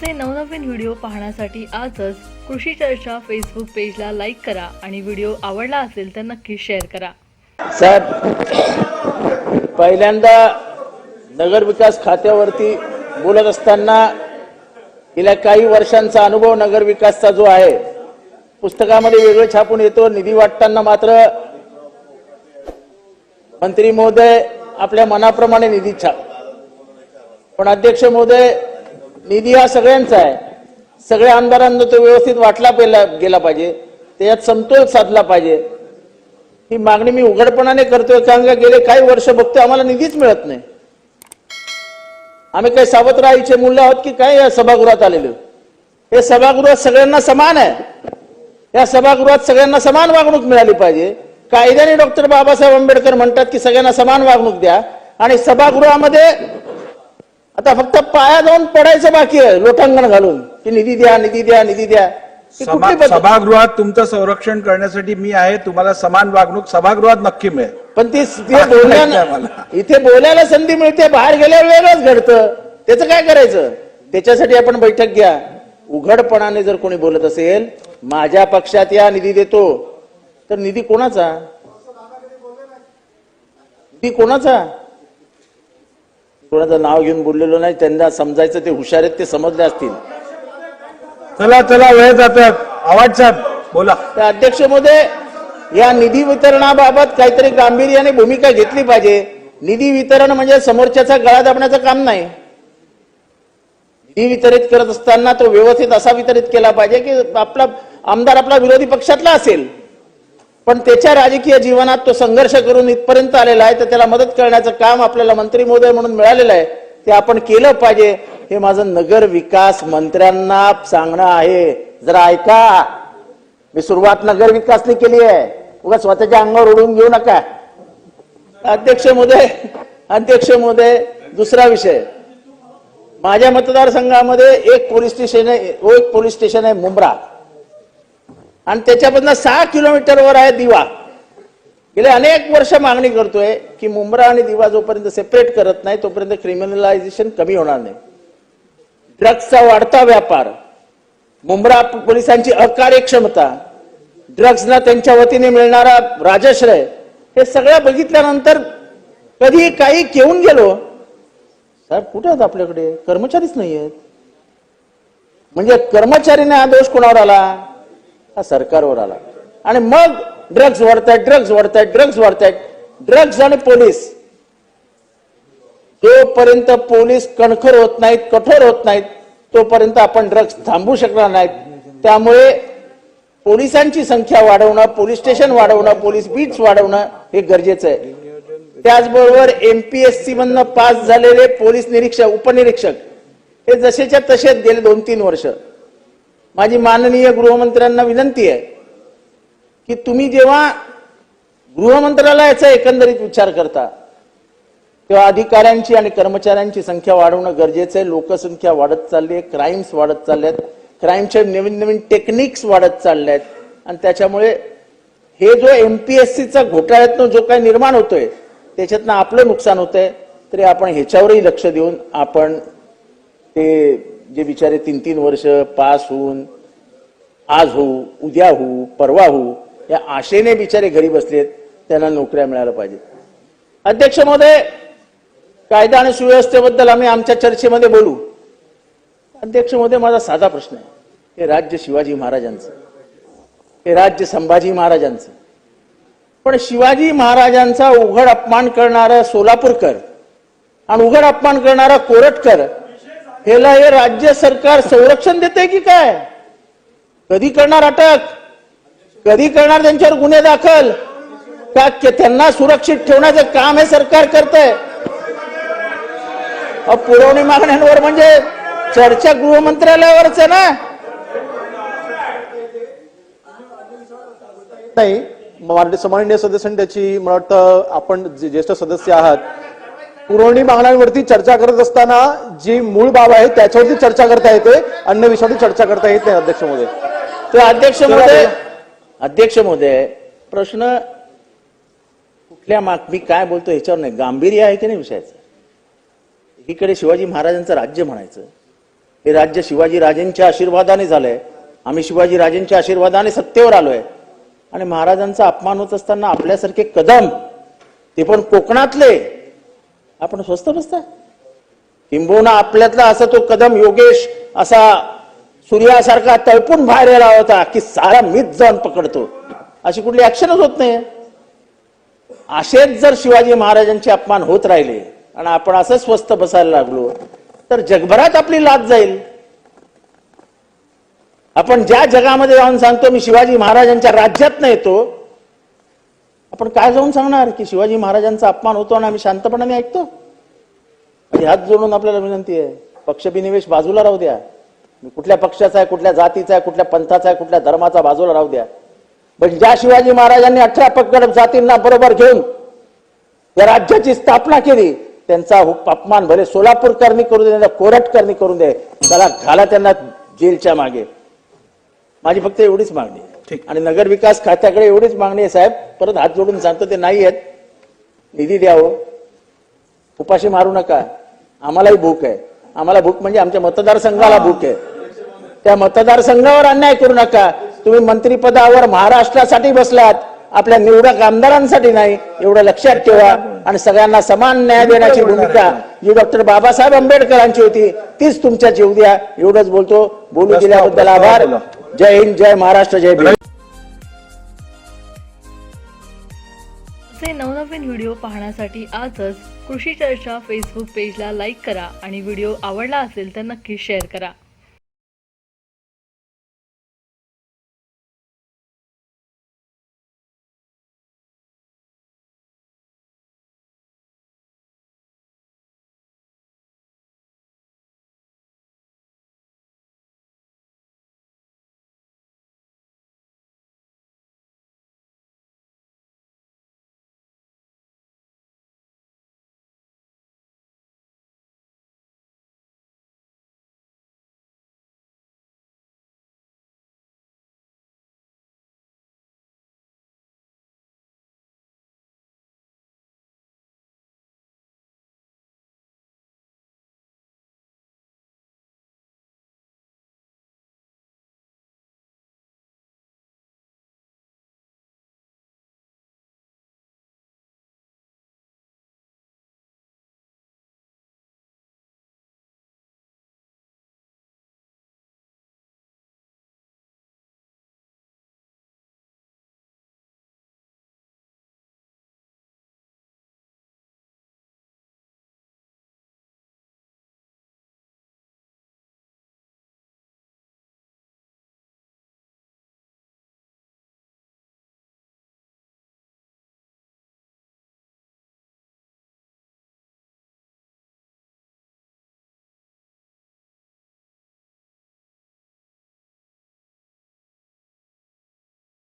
आमचे नवनवीन व्हिडिओ पाहण्यासाठी आजच कृषी चर्चा फेसबुक पेजला लाईक करा आणि व्हिडिओ आवडला असेल तर नक्की शेअर करा. साहेब पहिल्यांदा नगरविकास खात्यावरती बोलत असताना गेल्या काही वर्षांचा अनुभव नगरविकासचा जो आहे पुस्तकामध्ये वेगळं छापून येतो निधी वाटताना मात्र मंत्री महोदय आपल्या मनाप्रमाणे निधी छाप पण अध्यक्ष महोदय निधी हा सगळ्यांचा आहे. सगळ्या आमदारांना तो व्यवस्थित वाटला पेला गेला पाहिजे. त्याच्यात समतोल साधला पाहिजे. ही मागणी मी उघडपणाने करतोय कारण का गेले काही वर्ष बघतोय आम्हाला निधीच मिळत नाही. आम्ही काही सावतराईचे मुलं आहोत की काय या सभागृहात आलेलो? हे सभागृह सगळ्यांना समान आहे. या सभागृहात सगळ्यांना समान वागणूक मिळाली पाहिजे. कायद्याने डॉक्टर बाबासाहेब आंबेडकर म्हणतात की सगळ्यांना समान वागणूक द्या. आणि सभागृहामध्ये आता फक्त पाया जाऊन पडायचं बाकी आहे लोटांगण घालून. की निधी द्या निधी द्या निधी द्या. ही सभा- कुठली पद्धत? सभागृहात तुमचं संरक्षण करण्यासाठी मी आहे तुम्हाला समान वागणूक सभागृहात नक्की मिळेल. पण ती ते बोलण्या इथे बोलायला संधी मिळते बाहेर गेल्यावर वेगळंच घडतं. त्याचं काय करायचं? त्याच्यासाठी आपण बैठक घ्या. उघडपणाने जर कोणी बोलत असेल माझ्या पक्षात या निधी देतो. तर निधी कोणाचा? निधी कोणाचा? कोणाचं नाव घेऊन बोललेलो नाही त्यांना समजायचं ते हुशार आहेत ते समजले असतील. चला चला वेळ जातात आवाज साहेब बोला. तर अध्यक्ष महोदय या निधी वितरणाबाबत काहीतरी गांभीर्याने भूमिका घेतली पाहिजे. निधी वितरण म्हणजे समोरच्याचा गळा दाबण्याचं काम नाही. निधी वितरित करत असताना तो व्यवस्थित असा वितरित केला पाहिजे की आपला आमदार आपला विरोधी पक्षातला असेल. पण त्याच्या राजकीय जीवनात तो संघर्ष करून इथपर्यंत आलेला आहे तर त्याला मदत करण्याचं काम आपल्याला मंत्री महोदय म्हणून मिळालेलं आहे. ते आपण केलं पाहिजे. हे माझं नगर विकास मंत्र्यांना सांगणं आहे. जरा ऐका. मी सुरुवात नगर विकासने केली आहे. उगा स्वतःच्या अंगावर उडून घेऊ नका. अध्यक्ष महोदय अध्यक्ष महोदय दुसरा विषय. माझ्या मतदारसंघामध्ये एक पोलीस स्टेशन आहे एक पोलीस स्टेशन आहे मुंब्रा. आणि त्याच्यामधनं सहा किलोमीटरवर आहे दिवा. गेले अनेक वर्ष मागणी करतोय की मुंब्रा आणि दिवा जोपर्यंत सेपरेट करत नाही तोपर्यंत क्रिमिनलायझेशन कमी होणार नाही. ड्रग्सचा वाढता व्यापार मुंब्रा पोलिसांची अकार्यक्षमता ड्रग्सना त्यांच्या वतीने मिळणारा राजश्रय हे सगळं बघितल्यानंतर कधी काही घेऊन गेलो साहेब कुठे आहेत आपल्याकडे? कर्मचारीच नाही आहेत म्हणजे कर्मचारीने हा दोष कोणावर आला? हा सरकारवर आला. आणि मग ड्रग्ज वाढतायत ड्रग्ज वाढतायत ड्रग्ज वाढतायत. ड्रग्ज आणि पोलीस जोपर्यंत पोलीस कणखर होत नाहीत कठोर होत नाहीत तोपर्यंत आपण ड्रग्ज थांबू शकणार नाहीत. त्यामुळे पोलिसांची संख्या वाढवणं पोलीस स्टेशन वाढवणं पोलीस बीट्स वाढवणं हे गरजेचं आहे. त्याचबरोबर एमपीएससी मधनं पास झालेले पोलीस निरीक्षक उपनिरीक्षक हे जसेच्या तसेच गेले दोन तीन वर्ष. माझी माननीय गृहमंत्र्यांना विनंती आहे की तुम्ही जेव्हा गृहमंत्रालयाचा एकंदरीत विचार करता तेव्हा अधिकाऱ्यांची आणि कर्मचाऱ्यांची संख्या वाढवणं गरजेचं आहे. लोकसंख्या वाढत चालली आहे क्राईम्स वाढत चालले आहेत क्राईमचे नवीन नवीन टेक्निक्स वाढत चालले आहेत आणि त्याच्यामुळे हे जो एम पी एस सीचा घोटाळ्यातनं जो काही निर्माण होतोय त्याच्यातनं आपलं नुकसान होतंय. तरी आपण ह्याच्यावरही लक्ष देऊन आपण ते जे बिचारे तीन तीन वर्ष पास होऊन आज होऊ उद्या होऊ परवा होऊ या आशेने बिचारे घरी बसलेत त्यांना नोकऱ्या मिळायला पाहिजे अध्यक्ष महोदय कायदा आणि सुव्यवस्थेबद्दल आम्ही आमच्या चर्चेमध्ये बोलू. अध्यक्ष महोदय माझा साधा प्रश्न आहे. हे राज्य शिवाजी महाराजांचं. हे राज्य संभाजी महाराजांचं. पण शिवाजी महाराजांचा उघड अपमान करणारा सोलापूरकर आणि उघड अपमान करणारा कोरटकर ह्याला हे राज्य सरकार संरक्षण देते की काय? कधी करणार अटक? कधी करणार त्यांच्यावर गुन्हे दाखल? का त्यांना सुरक्षित ठेवण्याचं काम हे सरकार करतंय? पुरवणी मागण्यांवर म्हणजे चर्चा गृहमंत्रालयावरच आहे ना? नाही माननीय सदस्यांनी त्याची मला वाटतं आपण ज्येष्ठ सदस्य आहात पुरवणी मागण्यांवरती चर्चा करत असताना जी मूळ बाब आहे त्याच्यावरती चर्चा करता येते. अन्य विषयावरती चर्चा करता येत नाही अध्यक्ष महोदय. तर अध्यक्ष महोदय अध्यक्ष महोदय प्रश्न कुठल्या माग मी काय बोलतो ह्याच्यावर नाही. गांभीर्य आहे की नाही विषयाचं? एकीकडे शिवाजी महाराजांचं राज्य म्हणायचं. हे राज्य शिवाजी राजेंच्या आशीर्वादाने झालंय. आम्ही शिवाजी राजेंच्या आशीर्वादाने सत्तेवर आलोय. आणि महाराजांचा अपमान होत असताना आपल्यासारखे कदम ते पण कोकणातले आपण स्वस्त बसताय किंबहुना आपल्यातला असा तो कदम योगेश असा सूर्यासारखा तळपून बाहेर आला होता की सारा मीच जाऊन पकडतो. अशी कुठली ऍक्शनच होत नाही. असेच जर शिवाजी महाराजांचे अपमान होत राहिले आणि आपण असं स्वस्त बसायला लागलो तर जगभरात आपली लाज जाईल. आपण ज्या जगामध्ये जाऊन सांगतो मी शिवाजी महाराजांच्या राज्यात नाही येतो आपण काय जाऊन सांगणार की शिवाजी महाराजांचा अपमान होतो आणि आम्ही शांतपणाने ऐकतो? आणि हात जोडून आपल्याला विनंती आहे. पक्षबिनिवेश बाजूला राहू द्या. कुठल्या पक्षाचा आहे कुठल्या जातीचा आहे कुठल्या पंथाचा आहे कुठल्या धर्माचा बाजूला राहू द्या. पण ज्या शिवाजी महाराजांनी अठरा पगड जातींना बरोबर घेऊन या राज्याची स्थापना केली त्यांचा हु- अपमान भले सोलापूरकरणी करू दे कोरट करणी करू दे त्याला घाला त्यांना जेलच्या मागे. माझी फक्त एवढीच मागणी आहे. ठीक. आणि नगर विकास खात्याकडे एवढीच मागणी आहे साहेब परत हात जोडून सांगतो ते नाही आहेत. निधी द्यावं. उपाशी मारू नका. आम्हालाही भूक आहे. आम्हाला भूक म्हणजे आमच्या मतदारसंघाला भूक आहे. त्या मतदारसंघावर अन्याय करू नका. तुम्ही मंत्रिपदावर महाराष्ट्रासाठी बसलात. आपल्या निवडक आमदारांसाठी नाही. एवढं लक्षात ठेवा. आणि सगळ्यांना समान न्याय देण्याची भूमिका जी डॉक्टर बाबासाहेब आंबेडकरांची होती. तीच तुमच्या जीव द्या एवढंच बोलतो. बोलू दिल्याबद्दल आभार. जय हिंद जय महाराष्ट्र जय भीम असे नवनवीन व्हिडिओ पाहण्यासाठी आजच कृषी चर्चा फेसबुक पेजला लाईक करा आणि व्हिडिओ आवडला असेल तर नक्की शेअर करा.